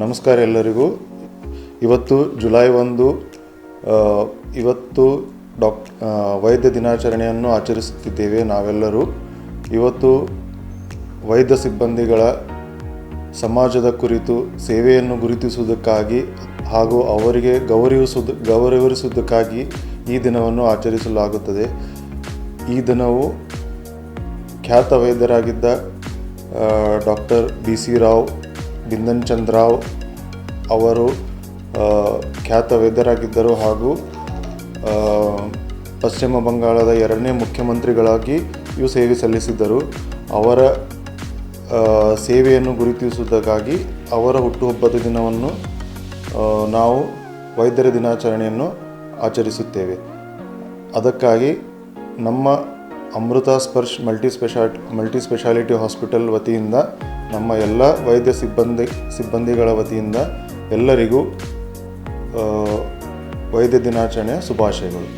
ನಮಸ್ಕಾರ ಎಲ್ಲರಿಗೂ. ಇವತ್ತು ಜುಲೈ ಒಂದು ಇವತ್ತು ಡಾಕ್ ವೈದ್ಯ ದಿನಾಚರಣೆಯನ್ನು ಆಚರಿಸುತ್ತಿದ್ದೇವೆ ನಾವೆಲ್ಲರೂ. ಇವತ್ತು ವೈದ್ಯ ಸಿಬ್ಬಂದಿಗಳ ಸಮಾಜದ ಕುರಿತು, ಸೇವೆಯನ್ನು ಗುರುತಿಸುವುದಕ್ಕಾಗಿ ಹಾಗೂ ಅವರಿಗೆ ಗೌರವಿಸುವುದು, ಗೌರವಿಸುವುದಕ್ಕಾಗಿ ಈ ದಿನವನ್ನು ಆಚರಿಸಲಾಗುತ್ತದೆ. ಈ ದಿನವು ಖ್ಯಾತ ವೈದ್ಯರಾಗಿದ್ದ doctor B C Rao Bidhan Chandra Rao ಅವರು ಖ್ಯಾತ ವೈದ್ಯರಾಗಿದ್ದರು ಹಾಗೂ ಪಶ್ಚಿಮ ಬಂಗಾಳದ ಎರಡನೇ ಮುಖ್ಯಮಂತ್ರಿಗಳಾಗಿ ಇವು ಸೇವೆ ಸಲ್ಲಿಸಿದ್ದರು. ಅವರ ಸೇವೆಯನ್ನು ಗುರುತಿಸುವುದಕ್ಕಾಗಿ ಅವರ ಹುಟ್ಟುಹಬ್ಬದ ದಿನವನ್ನು ನಾವು ವೈದ್ಯರ ದಿನಾಚರಣೆಯನ್ನು ಆಚರಿಸುತ್ತೇವೆ. ಅದಕ್ಕಾಗಿ ನಮ್ಮ Amrita Sparsh multi special multi speciality hospital ವತಿಯಿಂದ ನಮ್ಮ ಎಲ್ಲ ವೈದ್ಯ ಸಿಬ್ಬಂದಿ ಸಿಬ್ಬಂದಿಗಳ ವತಿಯಿಂದ ಎಲ್ಲರಿಗೂ ವೈದ್ಯ ದಿನಾಚರಣೆಯ ಶುಭಾಶಯಗಳು.